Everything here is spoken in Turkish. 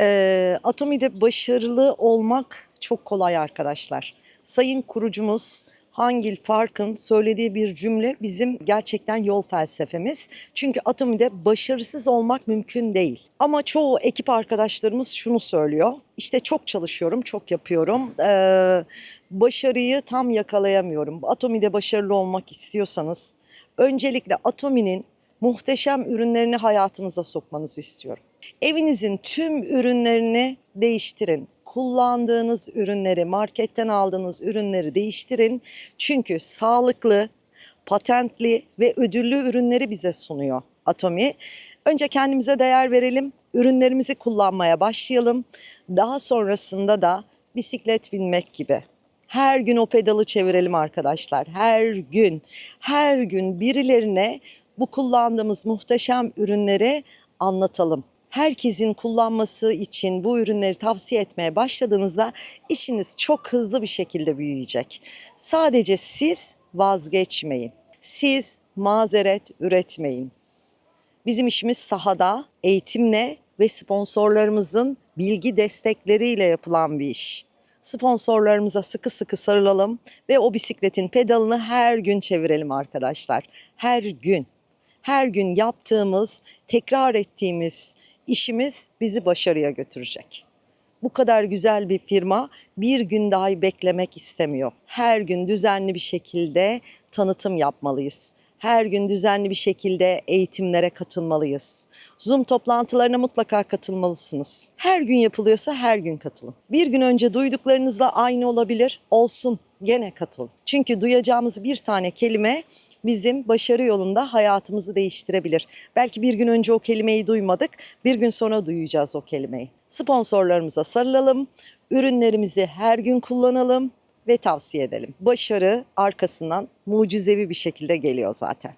Ee, Atomi'de başarılı olmak çok kolay arkadaşlar. Sayın kurucumuz Hangil Park'ın söylediği bir cümle bizim gerçekten yol felsefemiz. Çünkü Atomi'de başarısız olmak mümkün değil. Ama çoğu ekip arkadaşlarımız şunu söylüyor. İşte çok çalışıyorum, çok yapıyorum. Ee, başarıyı tam yakalayamıyorum. Atomi'de başarılı olmak istiyorsanız öncelikle Atomi'nin muhteşem ürünlerini hayatınıza sokmanızı istiyorum. Evinizin tüm ürünlerini değiştirin. Kullandığınız ürünleri, marketten aldığınız ürünleri değiştirin. Çünkü sağlıklı, patentli ve ödüllü ürünleri bize sunuyor Atomi. Önce kendimize değer verelim, ürünlerimizi kullanmaya başlayalım. Daha sonrasında da bisiklet binmek gibi. Her gün o pedalı çevirelim arkadaşlar. Her gün, her gün birilerine bu kullandığımız muhteşem ürünleri anlatalım. Herkesin kullanması için bu ürünleri tavsiye etmeye başladığınızda işiniz çok hızlı bir şekilde büyüyecek. Sadece siz vazgeçmeyin. Siz mazeret üretmeyin. Bizim işimiz sahada, eğitimle ve sponsorlarımızın bilgi destekleriyle yapılan bir iş. Sponsorlarımıza sıkı sıkı sarılalım ve o bisikletin pedalını her gün çevirelim arkadaşlar. Her gün. Her gün yaptığımız, tekrar ettiğimiz işimiz bizi başarıya götürecek. Bu kadar güzel bir firma bir gün dahi beklemek istemiyor. Her gün düzenli bir şekilde tanıtım yapmalıyız. Her gün düzenli bir şekilde eğitimlere katılmalıyız. Zoom toplantılarına mutlaka katılmalısınız. Her gün yapılıyorsa her gün katılın. Bir gün önce duyduklarınızla aynı olabilir. Olsun gene katılın. Çünkü duyacağımız bir tane kelime bizim başarı yolunda hayatımızı değiştirebilir. Belki bir gün önce o kelimeyi duymadık, bir gün sonra duyacağız o kelimeyi. Sponsorlarımıza sarılalım, ürünlerimizi her gün kullanalım ve tavsiye edelim. Başarı arkasından mucizevi bir şekilde geliyor zaten.